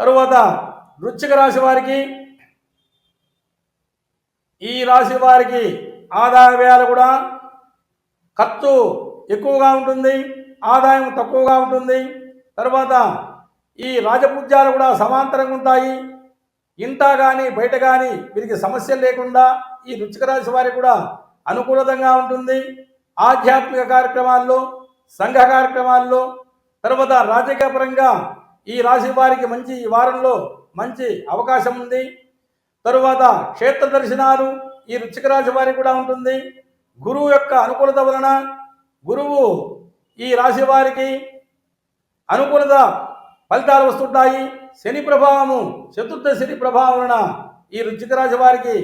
తరువాత వృశ్చిక రాశి వారికి ఈ రాశి వారికి ఆదాయ వ్యయాలు కూడా ఖర్చు ఎక్కువగా ఉంటుంది ఆదాయం తక్కువగా ఉంటుంది. తర్వాత ఈ రాజపూజ్యాలు కూడా సమాంతరంగా ఉంటాయి. ఇంత కానీ బయట కానీ వీరికి సమస్యలు లేకుండా ఈ వృశ్చిక రాశి వారికి కూడా అనుకూలతంగా ఉంటుంది. ఆధ్యాత్మిక కార్యక్రమాల్లో సంఘ కార్యక్రమాల్లో తర్వాత రాజకీయపరంగా ఈ రాశి వారికి మంచి ఈ వారంలో మంచి అవకాశం ఉంది. తరువాత క్షేత్ర దర్శనాలు ఈ వృచ్చిక రాశి వారికి కూడా ఉంటుంది. గురువు యొక్క అనుకూలత వలన గురువు ఈ రాశి వారికి అనుకూలత ఫలితాలు వస్తుంటాయి. శని ప్రభావము చతుర్థ శని ప్రభావం వలన ఈ వృచ్చిక రాశి వారికి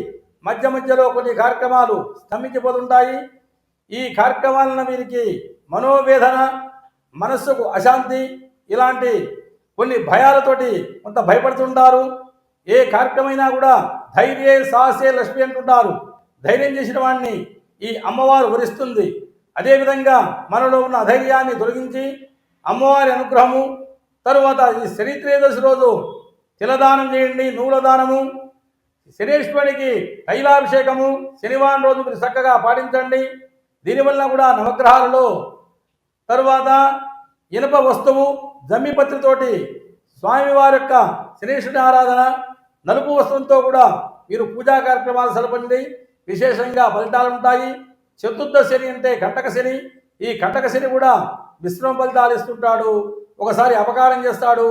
మధ్య మధ్యలో కొన్ని కార్యక్రమాలు స్తంభించిపోతుంటాయి ఈ కార్యక్రమాలను వీరికి మనోవేదన మనస్సుకు అశాంతి ఇలాంటి కొన్ని భయాలతోటి కొంత భయపడుతుంటారు. ఏ కార్యక్రమైనా కూడా ధైర్యే సాహసే లక్ష్మి అంటుంటారు. ధైర్యం చేసిన వాడిని ఈ అమ్మవారు వరిస్తుంది. అదేవిధంగా మనలో ఉన్న అధైర్యాన్ని తొలగించి అమ్మవారి అనుగ్రహము తరువాత ఈ శనిత్రయోదశి రోజు తిలదానం చేయండి నూల దానము శనేశ్వరునికి తైలాభిషేకము శనివారం రోజు మీరు చక్కగా పాటించండి. దీనివల్ల కూడా నవగ్రహాలలో తరువాత ఇనుప వస్తువు జమ్మిపత్రితోటి స్వామివారి యొక్క శనీశ్వరుని ఆరాధన నలుపు వస్తువులతో కూడా మీరు పూజా కార్యక్రమాలు సలపండి విశేషంగా ఫలితాలు ఉంటాయి. చతుర్థ శని అంటే కంటక శని. ఈ కంటక శని కూడా మిశ్రమ ఫలితాలు ఇస్తుంటాడు. ఒకసారి అపకారం చేస్తాడు.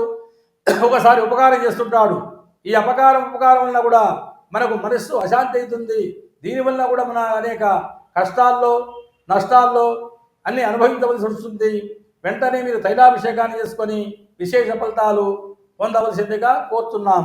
ఒకసారి ఉపకారం చేస్తుంటాడు. ఈ అపకారం ఉపకారం వల్ల కూడా మనకు మనస్సు అశాంతి అవుతుంది. దీనివల్ల కూడా మన అనేక కష్టాల్లో నష్టాల్లో అన్ని అనుభవించవలసి వస్తుంది. వెంటనే మీరు తైలాభిషేకాన్ని చేసుకొని విశేష ఫలితాలు పొందవలసిందిగా కోరుతున్నాం.